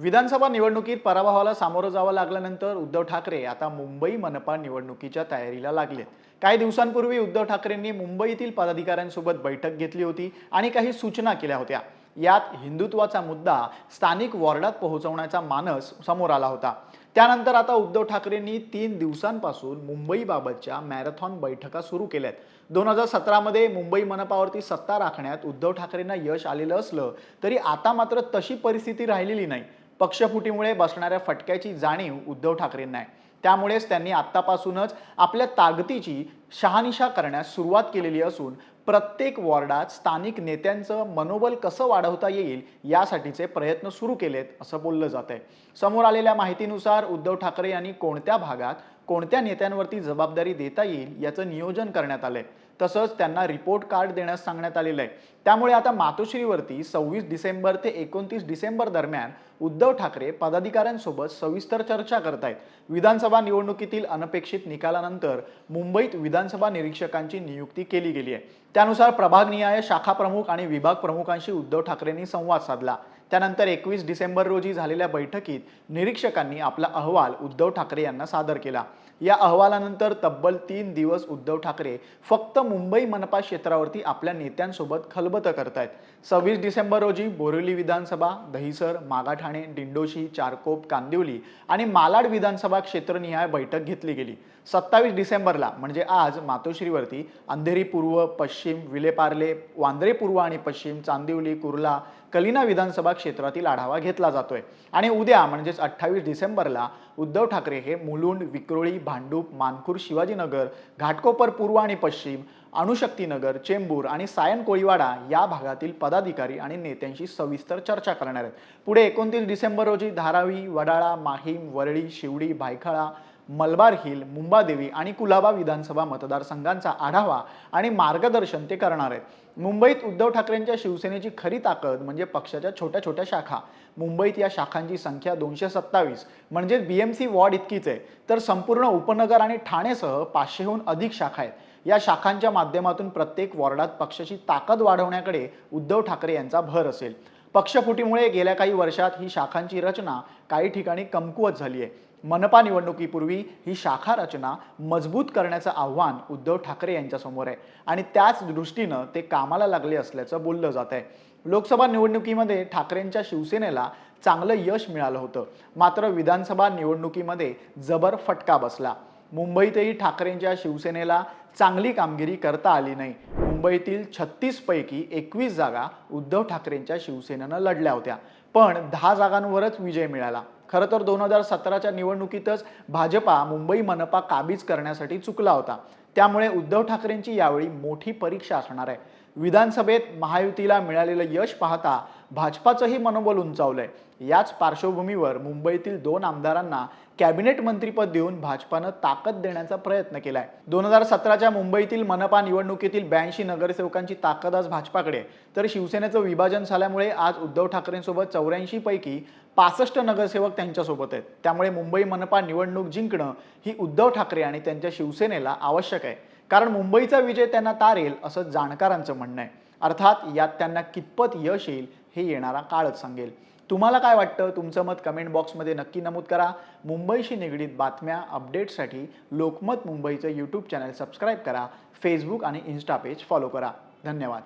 विधानसभा निवडणुकीत पराभवाला सामोरं जावं लागल्यानंतर उद्धव ठाकरे आता मुंबई मनपा निवडणुकीच्या तयारीला लागले काही दिवसांपूर्वी उद्धव ठाकरेंनी मुंबईतील पदाधिकाऱ्यांसोबत बैठक घेतली होती आणि काही सूचना केल्या होत्या. यात हिंदुत्वाचा मुद्दा स्थानिक वॉर्डात पोहोचवण्याचा मानस समोर आला होता. त्यानंतर आता उद्धव ठाकरेंनी तीन दिवसांपासून मुंबईबाबतच्या मॅरेथॉन बैठका सुरू केल्यात. दोन हजार सतरामध्ये मुंबई मनपावरती सत्ता राखण्यात उद्धव ठाकरेंना यश आलेलं असलं तरी आता मात्र तशी परिस्थिती राहिलेली नाही. पक्षफुटीमुळे बसणाऱ्या फटक्याची जाणीव उद्धव ठाकरेंना आहे. त्यामुळेच त्यांनी आत्तापासूनच आपल्या ताकदीची शहानिशा करण्यास सुरुवात केलेली असून प्रत्येक वॉर्डात स्थानिक नेत्यांचं मनोबल कसं वाढवता येईल यासाठीचे प्रयत्न सुरू केलेत असं बोललं जात आहे समोर आलेल्या माहितीनुसार उद्धव ठाकरे यांनी कोणत्या भागात कोणत्या नेत्यांवरती जबाबदारी देता येईल याचं नियोजन करण्यात आलंय. तसंच त्यांना रिपोर्ट कार्ड देण्यास सांगण्यात आलेलं आहे. त्यामुळे आता मातोश्रीवरती सव्वीस डिसेंबर ते एकोणतीस डिसेंबर दरम्यान उद्धव ठाकरे पदाधिकाऱ्यांसोबत सविस्तर चर्चा करतायत. विधानसभा निवडणुकीतील अनपेक्षित निकालानंतर मुंबईत विधानसभा निरीक्षकांची नियुक्ती केली गेली आहे. त्यानुसार प्रभागनिहाय शाखा प्रमुख आणि विभाग प्रमुखांशी उद्धव ठाकरेंनी संवाद साधला. त्यानंतर एकवीस डिसेंबर रोजी झालेल्या बैठकीत निरीक्षकांनी आपला अहवाल उद्धव ठाकरे यांना सादर केला. या अहवालानंतर तब्बल तीन दिवस उद्धव ठाकरे फक्त मुंबई मनपा क्षेत्रावरती आपल्या नेत्यांसोबत खलबतं करतायत. सव्वीस डिसेंबर रोजी बोरिवली विधानसभा दहिसर मागाठाणे दिंडोशी चारकोप कांदिवली आणि मालाड विधानसभा क्षेत्रनिहाय बैठक घेतली गेली. सत्तावीस डिसेंबरला म्हणजे आज मातोश्रीवरती अंधेरी पूर्व पश्चिम विलेपार्ले वांद्रे पूर्व आणि पश्चिम चांदिवली कुर्ला कलिना विधानसभा क्षेत्रातील आढावा घेतला जातोय. आणि उद्या म्हणजेच अठ्ठावीस डिसेंबरला उद्धव ठाकरे हे मुलुंड विक्रोळी भांडूप मानखूर शिवाजीनगर घाटकोपर पूर्व आणि पश्चिम अणुशक्तीनगर चेंबूर आणि सायन कोळीवाडा या भागातील पदाधिकारी आणि नेत्यांशी सविस्तर चर्चा करणार आहेत. पुढे एकोणतीस डिसेंबर रोजी धारावी वडाळा माहीम वरळी शिवडी भायखळा मलबार हिल मुंबादेवी आणि कुलाबा विधानसभा मतदारसंघांचा आढावा आणि मार्गदर्शन ते करणार आहेत. मुंबईत उद्धव ठाकरेंच्या शिवसेनेची खरी ताकद म्हणजे पक्षाच्या छोट्या छोट्या शाखा. मुंबईत या शाखांची संख्या दोनशे सत्तावीस. म्हणजे बी एम सी वॉर्ड इतकीच आहे. तर संपूर्ण उपनगर आणि ठाणेसह पाचशेहून अधिक शाखा आहेत. या शाखांच्या माध्यमातून प्रत्येक वॉर्डात पक्षाची ताकद वाढवण्याकडे उद्धव ठाकरे यांचा भर असेल. पक्षफुटीमुळे गेल्या काही वर्षात ही शाखांची रचना काही ठिकाणी कमकुवत झाली आहे मनपा निवडणुकीपूर्वी ही शाखा रचना मजबूत करण्याचं आव्हान उद्धव ठाकरे यांच्यासमोर आहे. आणि त्याच दृष्टीनं ते कामाला लागले असल्याचं बोललं जात आहे लोकसभा निवडणुकीमध्ये ठाकरेंच्या शिवसेनेला चांगलं यश मिळालं होतं. मात्र विधानसभा निवडणुकीमध्ये जबर फटका बसला. मुंबईतही ठाकरेंच्या शिवसेनेला चांगली कामगिरी करता आली नाही. मुंबईतील छत्तीसपैकी एकवीस जागा उद्धव ठाकरेंच्या शिवसेनेनं लढल्या होत्या. पण दहा जागांवरच विजय मिळाला. खरं तर दोन हजार सतराच्या निवडणुकीतच भाजपा मुंबई मनपा काबीज करण्यासाठी चुकला होता. त्यामुळे उद्धव ठाकरेंची यावेळी मोठी परीक्षा असणार आहे. विधानसभेत महायुतीला मिळालेलं यश पाहता भाजपाचंही मनोबल उंचावलंय. याच पार्श्वभूमीवर मुंबईतील दोन आमदारांना कॅबिनेट मंत्रीपद देऊन भाजपानं ताकद देण्याचा प्रयत्न केलाय. दोन हजार सतराच्या मुंबईतील मनपा निवडणुकीतील ब्याऐंशी नगरसेवकांची ताकद आज भाजपाकडे तर शिवसेनेचं विभाजन झाल्यामुळे आज उद्धव ठाकरेंसोबत चौऱ्याऐंशी पैकी पासष्ट नगरसेवक त्यांच्यासोबत आहेत. त्यामुळे मुंबई मनपा निवडणूक जिंकणं ही उद्धव ठाकरे आणि त्यांच्या शिवसेनेला आवश्यक आहे. कारण मुंबईचा विजय त्यांना तारेल असं जाणकारांचं म्हणणं आहे. अर्थात यात त्यांना कितपत यश येईल हे येणारा काळच सांगेल. तुम्हाला काय वाटतं? तुमचं मत कमेंट बॉक्समध्ये नक्की नमूद करा. मुंबईशी निगडीत बातम्या अपडेट्ससाठी लोकमत मुंबईचं यूट्यूब चॅनल सबस्क्राईब करा. फेसबुक आणि इन्स्टा पेज फॉलो करा. धन्यवाद.